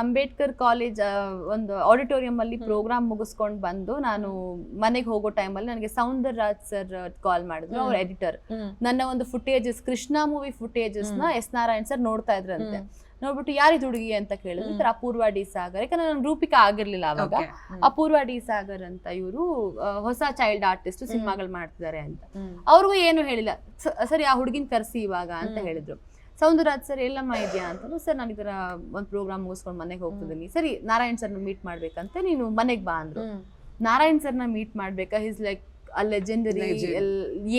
Ambedkar college ಒಂದು auditorium ಅಲ್ಲಿ program ಮುಗಿಸ್ಕೊಂಡು ಬಂದು ನಾನು ಮನೆಗೆ ಹೋಗೋ ಟೈಮಲ್ಲಿ ನನಗೆ ಸೌಂದರ್ ರಾಜ್ ಸರ್ ಕಾಲ್ ಮಾಡಿದ್ರು ಅವ್ರ ಎಡಿಟರ್ ನನ್ನ ಒಂದು ಫುಟೇಜಸ್ ಕೃಷ್ಣ ಮೂವಿ ಫುಟೇಜಸ್ನ ಎಸ್ ನಾರಾಯಣ್ ಸರ್ ನೋಡ್ತಾ ಇದ್ರಂತೆ. ನೋಡ್ಬಿಟ್ಟು ಯಾರಿದ್ ಹುಡುಗಿ ಅಂತ ಕೇಳಿದ್ರು ಅಪೂರ್ವ ಡಿ ಸಾಗರ್. ಯಾಕಂದ್ರೆ ನನ್ನ ರೂಪಿಕಾ ಆಗಿರ್ಲಿಲ್ಲ ಅವಾಗ. ಅಪೂರ್ವ ಡಿ ಸಾಗರ್ ಅಂತ ಇವರು ಹೊಸ ಚೈಲ್ಡ್ ಆರ್ಟಿಸ್ಟ್ ಸಿನಿಮಾಗಳು ಮಾಡ್ತಿದ್ದಾರೆ ಅಂತ. ಅವ್ರಿಗೂ ಏನು ಹೇಳಿಲ್ಲ. ಸರಿ ಆ ಹುಡುಗಿನ ಕರ್ಸಿ ಇವಾಗ ಅಂತ ಹೇಳಿದ್ರು. ಸೌಂದರರಾಜ್ ಸರ್ ಎಲ್ಲಮ್ಮ ಇದೆಯಾ ಅಂತಂದ್ರು ಸರ್ ನಾನು ಇದರ ಒಂದು ಪ್ರೋಗ್ರಾಮ್ ಮುಗಿಸ್ಕೊಂಡು ಮನೆಗೆ ಹೋಗ್ತಿದ್ದೀನಿ. ಸರಿ ನಾರಾಯಣ್ ಸರ್ನ ಮೀಟ್ ಮಾಡ್ಬೇಕಂತ ನೀನು ಮನೆಗೆ ಬಾ ಅಂದ್ರು. ನಾರಾಯಣ್ ಸರ್ನ ಮೀಟ್ ಮಾಡ್ಬೇಕಾ? ಹಿಸ್ ಲೈಕ್ ಆ ಲೆಜೆಂಡರಿ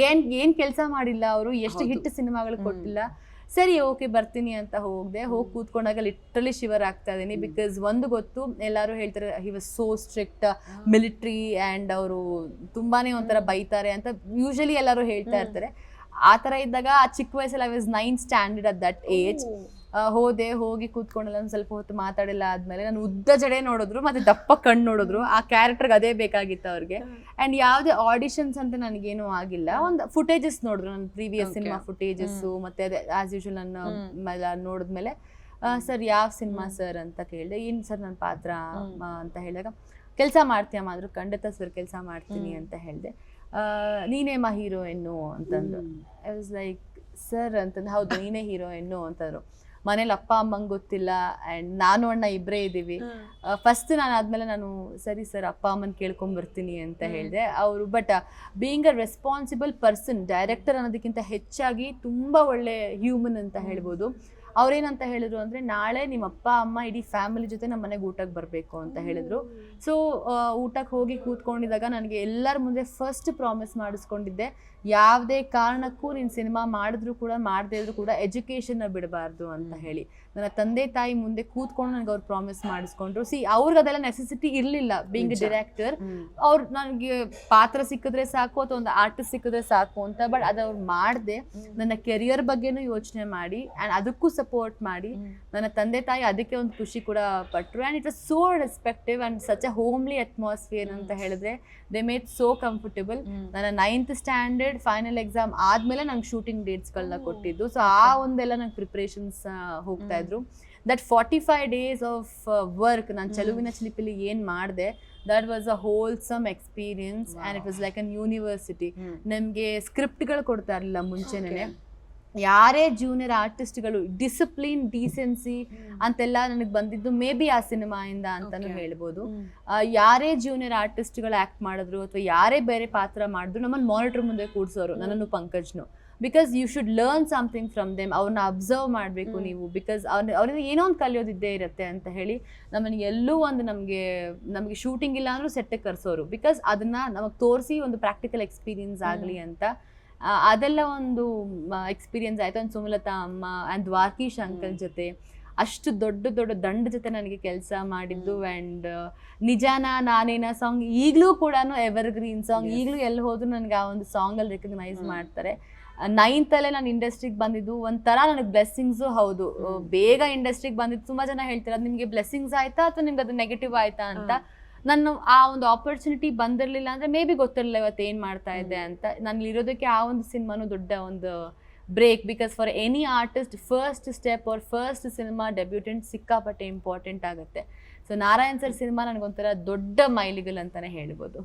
ಏನ್ ಏನ್ ಕೆಲಸ ಮಾಡಿಲ್ಲ ಅವರು ಎಷ್ಟು. ಹಿಟ್ ಸಿನಿಮಾಗಳು ಕೊಟ್ಟಿಲ್ಲ. ಸರಿ ಓಕೆ ಬರ್ತೀನಿ ಅಂತ ಹೋಗ್ದೆ. ಹೋಗಿ ಕೂತ್ಕೊಂಡಾಗ ಲಿಟ್ರಲಿ ಶಿವರ್ ಆಗ್ತಾ ಇದೀನಿ ಬಿಕಾಸ್ ಒಂದು ಗೊತ್ತು ಎಲ್ಲರೂ ಹೇಳ್ತಾರೆ he was so strict military and ಅವರು ತುಂಬಾನೇ ಒಂಥರ ಬೈತಾರೆ ಅಂತ ಯೂಶಲಿ ಎಲ್ಲರೂ ಹೇಳ್ತಾ ಇರ್ತಾರೆ. ಆ ತರ ಇದ್ದಾಗ ಆ ಚಿಕ್ಕ ವಯಸ್ಸಲ್ಲಿ I was nine standard at that age ಹೋದೆ ಹೋಗಿ ಕೂತ್ಕೊಂಡೆಲ್ಲ ಒಂದು ಸ್ವಲ್ಪ ಹೊತ್ತು ಮಾತಾಡಿಲ್ಲ ಆದ್ಮೇಲೆ ನಾನು ಉದ್ದ ಜಡೆ ನೋಡಿದ್ರು ಮತ್ತೆ ದಪ್ಪ ಕಣ್ಣು ನೋಡಿದ್ರು. ಆ ಕ್ಯಾರೆಕ್ಟರ್ಗೆ ಅದೇ ಬೇಕಾಗಿತ್ತು ಅವ್ರಿಗೆ. ಅಂಡ್ ಯಾವುದೇ ಆಡಿಷನ್ಸ್ ಅಂತ ನನಗೇನು ಆಗಿಲ್ಲ. ಒಂದು ಫುಟೇಜಸ್ ನೋಡಿದ್ರು ನನ್ನ ಪ್ರೀವಿಯಸ್ ಸಿನಿಮಾ ಫುಟೇಜಸ್ಸು ಮತ್ತೆ ಅದೇ ಆಸ್ ಯೂಶುವಲ್ ನನ್ನ ನೋಡಿದ್ಮೇಲೆ ಸರ್ ಯಾವ ಸಿನಿಮಾ ಸರ್? ಅಂತ ಕೇಳಿದೆ. ಏನು ಸರ್ ನನ್ನ ಪಾತ್ರ ಅಂತ ಹೇಳಿದಾಗ ಕೆಲಸ ಮಾಡ್ತೀಯಮ್ಮ ಅಂದ್ರು ಖಂಡಿತ ಸರ್ ಕೆಲಸ ಮಾಡ್ತೀನಿ ಅಂತ ಹೇಳಿದೆ. ನೀನೇಮ್ಮ ಹೀರೋಯಿನ್ನು ಅಂತಂದು ಐ ವಾಸ್ ಲೈಕ್ ಸರ್ ಅಂತಂದು ಹೌದು ನೀನೇ ಹೀರೋಯಿನ್ನು ಅಂತಂದ್ರು. ಮನೇಲಿ ಅಪ್ಪ ಅಮ್ಮಂಗೆ ಗೊತ್ತಿಲ್ಲ. ಆ್ಯಂಡ್ ನಾನು ಅಣ್ಣ ಇಬ್ಬರೇ ಇದ್ದೀವಿ. ಫಸ್ಟ್ ನಾನು ಆದ್ಮೇಲೆ ನಾನು ಸರಿ ಸರ್ ಅಪ್ಪ ಅಮ್ಮನ ಕೇಳ್ಕೊಂಡ್ ಬರ್ತೀನಿ ಅಂತ. ಹೇಳಿದೆ. ಅವರು but being a responsible person director ಅನ್ನೋದಕ್ಕಿಂತ ಹೆಚ್ಚಾಗಿ ತುಂಬಾ ಒಳ್ಳೆ ಹ್ಯೂಮನ್ ಅಂತ. ಹೇಳ್ಬೋದು. ಅವ್ರೇನಂತ ಹೇಳಿದ್ರು ಅಂದ್ರೆ ನಾಳೆ ನಿಮ್ಮ ಅಪ್ಪ ಅಮ್ಮ ಇಡೀ ಫ್ಯಾಮಿಲಿ ಜೊತೆ ನಮ್ಮ ಮನೆಗೆ ಊಟಕ್ಕೆ ಬರಬೇಕು ಅಂತ ಹೇಳಿದ್ರು. ಸೊ ಊಟಕ್ಕೆ ಹೋಗಿ ಕೂತ್ಕೊಂಡಿದ್ದಾಗ ನನಗೆ ಎಲ್ಲರ ಮುಂದೆ ಫಸ್ಟ್ ಪ್ರಾಮಿಸ್ ಮಾಡಿಸ್ಕೊಂಡಿದ್ದೆ. ಯಾವುದೇ ಕಾರಣಕ್ಕೂ ನೀನು ಸಿನಿಮಾ ಮಾಡಿದ್ರು ಕೂಡ ಮಾಡದೇ ಇದ್ರು ಕೂಡ ಎಜುಕೇಷನ್ನ ಬಿಡಬಾರ್ದು ಅಂತ ಹೇಳಿ. ನನ್ನ ತಂದೆ ತಾಯಿ ಮುಂದೆ ಕೂತ್ಕೊಂಡು ನನಗೆ ಅವ್ರು ಪ್ರಾಮಿಸ್ ಮಾಡಿಸ್ಕೊಂಡ್ರು. ಸಿ ಅವ್ರಿಗೆ ಅದೆಲ್ಲ ನೆಸೆಸಿಟಿ ಇರಲಿಲ್ಲ ಬೀಂಗ್ ಅ ಡೈರೆಕ್ಟರ್ ಅವ್ರು ನನಗೆ ಪಾತ್ರ ಸಿಕ್ಕಿದ್ರೆ ಸಾಕು ಅಥವಾ ಒಂದು ಆರ್ಟಿಸ್ಟ್ ಸಿಕ್ಕಿದ್ರೆ ಸಾಕು ಅಂತ ಬಟ್ ಅದು ಅವ್ರು ಮಾಡಿದೆ. ನನ್ನ ಕೆರಿಯರ್ ಬಗ್ಗೆನೂ ಯೋಚನೆ ಮಾಡಿ. ಆ್ಯಂಡ್ ಅದಕ್ಕೂ ಸಪೋರ್ಟ್ ಮಾಡಿ ನನ್ನ ತಂದೆ ತಾಯಿ ಅದಕ್ಕೆ ಒಂದು ಖುಷಿ ಕೂಡ ಪಟ್ರು. And it was so respective and such a homely atmosphere ಅಂತ. ಹೇಳಿದ್ರೆ ದೇ ಮೇಡ್ ಸೋ ಕಂಫರ್ಟಬಲ್ ನನ್ನ ನೈನ್ತ್ ಸ್ಟ್ಯಾಂಡರ್ಡ್ ಫೈನಲ್ ಎಕ್ಸಾಮ್ ಆದ್ಮೇಲೆ ನಂಗೆ ಶೂಟಿಂಗ್ ಡೇಟ್ಸ್ಗಳನ್ನ. ಕೊಟ್ಟಿದ್ದು. ಸೊ ಆ ಒಂದೆಲ್ಲ ನಂಗೆ ಪ್ರಿಪ್ರೇಷನ್ಸ್ ಹೋಗ್ತಾ ಇದ್ರು. That forty five days of work ನಾನು ಚೆಲುವಿನ ಚಲುವಿನ ಚಿಲಿಪಿಲಿ ಏನು ಮಾಡಿದೆ that was a wholesome experience and it was like an university ನಮಗೆ ಸ್ಕ್ರಿಪ್ಟ್ಗಳು ಕೊಡ್ತಾ ಇರಲಿಲ್ಲ ಮುಂಚೆನೇ ಯಾರೇ ಜೂನಿಯರ್ ಆರ್ಟಿಸ್ಟ್ಗಳು ಡಿಸಿಪ್ಲಿನ್ ಡೀಸೆನ್ಸಿ ಅಂತೆಲ್ಲ ನನಗೆ ಬಂದಿದ್ದು ಮೇ ಬಿ ಆ ಸಿನಿಮಾಯಿಂದ ಅಂತಾನು. ಹೇಳ್ಬೋದು. ಯಾರೇ ಜೂನಿಯರ್ ಆರ್ಟಿಸ್ಟ್ಗಳು ಆ್ಯಕ್ಟ್ ಮಾಡಿದ್ರು ಅಥವಾ ಯಾರೇ ಬೇರೆ ಪಾತ್ರ ಮಾಡಿದ್ರು ನಮ್ಮನ್ನು ಮಾನಿಟರ್ ಮುಂದೆ ಕೂಡ್ಸೋರು ನನ್ನನ್ನು ಪಂಕಜ್ನು. Because you should learn something from them ಅವ್ರನ್ನ ಅಬ್ಸರ್ವ್ ಮಾಡಬೇಕು ನೀವು. ಬಿಕಾಸ್ ಅವ್ರ ಅವರಿಂದ ಏನೋ ಒಂದು ಕಲಿಯೋದಿದ್ದೇ ಇರುತ್ತೆ ಅಂತ ಹೇಳಿ ನಮ್ಮನ್ನು ಎಲ್ಲೂ ಒಂದು ನಮಗೆ ನಮಗೆ ಶೂಟಿಂಗ್ ಇಲ್ಲ ಅಂದ್ರೂ ಸೆಟ್ಟಿಗೆ ಕರೆಸೋರು. ಬಿಕಾಸ್ ಅದನ್ನ ನಮಗೆ ತೋರಿಸಿ ಒಂದು ಪ್ರಾಕ್ಟಿಕಲ್ ಎಕ್ಸ್ಪೀರಿಯನ್ಸ್ ಆಗಲಿ ಅಂತ ಅದೆಲ್ಲ ಒಂದು ಎಕ್ಸ್ಪೀರಿಯನ್ಸ್ ಆಯಿತು. ಒಂದು ಸುಮಲತಾ ಅಮ್ಮ ಆ್ಯಂಡ್ ದ್ವಾರ್ಕೀಶ್ ಅಂಕಲ್ ಜೊತೆ. ಅಷ್ಟು ದೊಡ್ಡ ದೊಡ್ಡ ದಂಡ ಜೊತೆ ನನಗೆ ಕೆಲಸ ಮಾಡಿದ್ದು ಆ್ಯಂಡ್ ನಿಜಾನ ನಾನೇನ ಸಾಂಗ್ ಈಗಲೂ ಕೂಡ ಎವರ್ ಗ್ರೀನ್ ಸಾಂಗ್. ಈಗಲೂ ಎಲ್ಲಿ ಹೋದ್ರು ನನಗೆ ಆ ಒಂದು ಸಾಂಗಲ್ಲಿ ರೆಕಗ್ನೈಸ್. ಮಾಡ್ತಾರೆ. ನೈನ್ತಲ್ಲೇ ನಾನು ಇಂಡಸ್ಟ್ರಿಗೆ ಬಂದಿದ್ದು. ಒಂಥರ ನನಗೆ ಬ್ಲೆಸ್ಸಿಂಗ್ಸು ಹೌದು. ಬೇಗ ಇಂಡಸ್ಟ್ರಿಗೆ ಬಂದಿದ್ದು. ತುಂಬ ಜನ ಹೇಳ್ತಾರೆ ಅದು ನಿಮಗೆ ಬ್ಲೆಸ್ಸಿಂಗ್ಸ್ ಆಯ್ತಾ ಅಥವಾ ನಿಮ್ಗೆ ಅದು ನೆಗೆಟಿವ್ ಆಯ್ತಾ? ಅಂತ. ನನ್ನ ಆ ಒಂದು ಆಪರ್ಚುನಿಟಿ ಬಂದಿರಲಿಲ್ಲ ಅಂದ್ರೆ ಮೇ ಬಿ ಗೊತ್ತಿರಲಿಲ್ಲ ಇವತ್ತು ಏನು ಮಾಡ್ತಾ ಇದ್ದೆ ಅಂತ. ನಾನು ಇರೋದಕ್ಕೆ ಆ ಒಂದು ಸಿನಿಮಾನು ದೊಡ್ಡ ಒಂದು break because for any artist first step ಅವ್ರ ಫಸ್ಟ್ ಸಿನಿಮಾ ಡೆಬ್ಯೂಟೆಂಟ್ ಸಿಕ್ಕಾಪಟ್ಟೆ ಇಂಪಾರ್ಟೆಂಟ್ ಆಗುತ್ತೆ. ಸೊ ನಾರಾಯಣ್ ಸರ್ ಸಿನಿಮಾ ನನಗೊಂಥರ ದೊಡ್ಡ ಮೈಲಿಗಲ್ ಅಂತಾನೆ ಹೇಳ್ಬೋದು.